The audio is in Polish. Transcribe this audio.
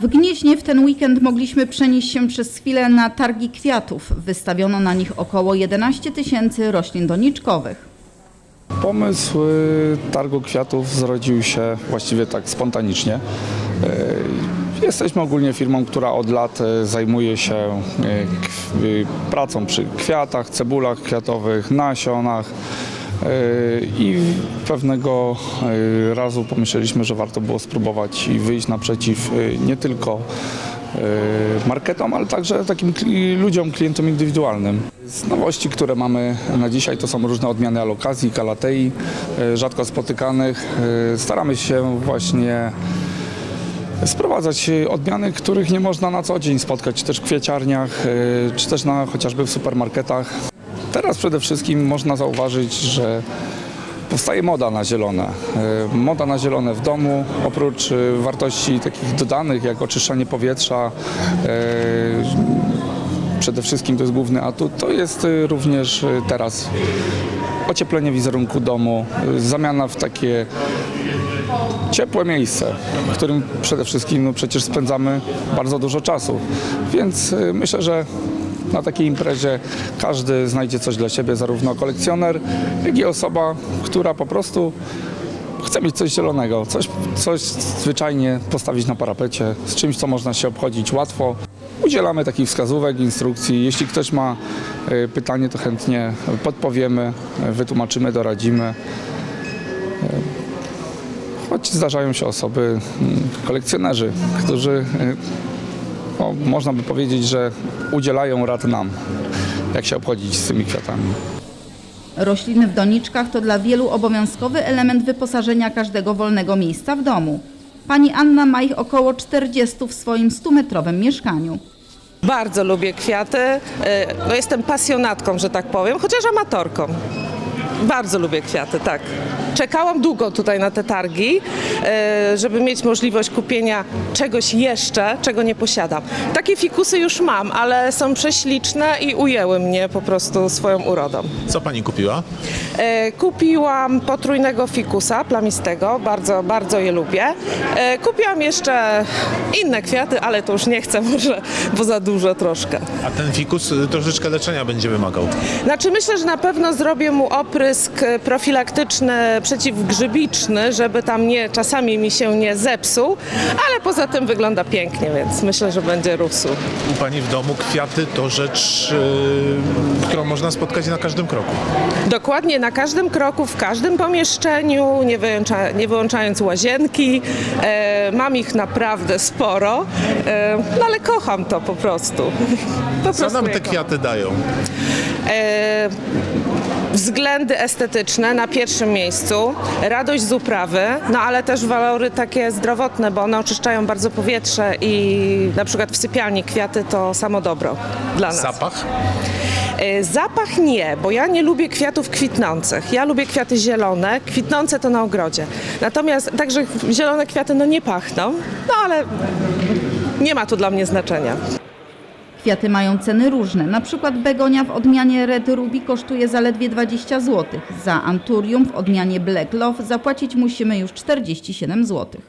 W Gnieźnie w ten weekend mogliśmy przenieść się przez chwilę na targi kwiatów. Wystawiono na nich około 11 tysięcy roślin doniczkowych. Pomysł y, targu kwiatów zrodził się właściwie tak spontanicznie. Y, Jesteśmy ogólnie firmą, która od lat y, zajmuje się pracą przy kwiatach, cebulach kwiatowych, nasionach. Y, I pewnego y, razu pomyśleliśmy, że warto było spróbować i wyjść naprzeciw y, nie tylko marketom, ale także takim ludziom, klientom indywidualnym. Z nowości, które mamy na dzisiaj, to są różne odmiany alokazji, kalatei, rzadko spotykanych. Staramy się właśnie sprowadzać odmiany, których nie można na co dzień spotkać, czy też w kwieciarniach, czy też na, chociażby w supermarketach. Teraz przede wszystkim można zauważyć, że powstaje moda na zielone. Y, Moda na zielone w domu, oprócz y, wartości takich dodanych jak oczyszczanie powietrza, y, przede wszystkim to jest główny atut, to jest również teraz ocieplenie wizerunku domu, zamiana w takie ciepłe miejsce, w którym przede wszystkim no, przecież spędzamy bardzo dużo czasu. Więc myślę, że na takiej imprezie każdy znajdzie coś dla siebie, zarówno kolekcjoner, jak i osoba, która po prostu chce mieć coś zielonego, coś, coś zwyczajnie postawić na parapecie, z czymś, co można się obchodzić łatwo. Udzielamy takich wskazówek, instrukcji. Jeśli ktoś ma y, pytanie, to chętnie podpowiemy, y, wytłumaczymy, doradzimy. Choć zdarzają się osoby, mm, kolekcjonerzy, którzy, y, no, można by powiedzieć, że udzielają rad nam, jak się obchodzić z tymi kwiatami. Rośliny w doniczkach to dla wielu obowiązkowy element wyposażenia każdego wolnego miejsca w domu. Pani Anna ma ich około 40 w swoim 100-metrowym mieszkaniu. Bardzo lubię kwiaty. E, No jestem pasjonatką, że tak powiem, chociaż amatorką. Bardzo lubię kwiaty, tak. Czekałam długo tutaj na te targi, e, żeby mieć możliwość kupienia czegoś jeszcze, czego nie posiadam. Takie fikusy już mam, ale są prześliczne i ujęły mnie po prostu swoją urodą. Co pani kupiła? E, Kupiłam potrójnego fikusa plamistego, bardzo, bardzo je lubię. E, Kupiłam jeszcze inne kwiaty, ale to już nie chcę może, bo za dużo troszkę. A ten fikus y, troszeczkę leczenia będzie wymagał. Znaczy myślę, że na pewno zrobię mu oprysk profilaktyczny, przeciwgrzybiczny, żeby tam nie, czasami mi się nie zepsuł, ale poza tym wygląda pięknie, więc myślę, że będzie rósł. U pani w domu kwiaty to rzecz, y, którą można spotkać na każdym kroku. Dokładnie na każdym kroku, w każdym pomieszczeniu, nie, wyłącza, nie wyłączając łazienki. E, mam ich naprawdę sporo, e, no ale kocham to po prostu. Po Co prostu nam te kocham. kwiaty dają? E, względy estetyczne na pierwszym miejscu, radość z uprawy, no ale też walory takie zdrowotne, bo one oczyszczają bardzo powietrze i na przykład w sypialni kwiaty to samo dobro dla nas. Zapach? E, Zapach nie, bo ja nie lubię kwiatów kwitnących. Ja lubię kwiaty zielone, kwitnące to na ogrodzie. Natomiast także zielone kwiaty no nie pachną, no ale nie ma to dla mnie znaczenia. Kwiaty mają ceny różne. Na przykład begonia w odmianie Red Ruby kosztuje zaledwie 20 zł. Za anturium w odmianie Black Love zapłacić musimy już 47 zł.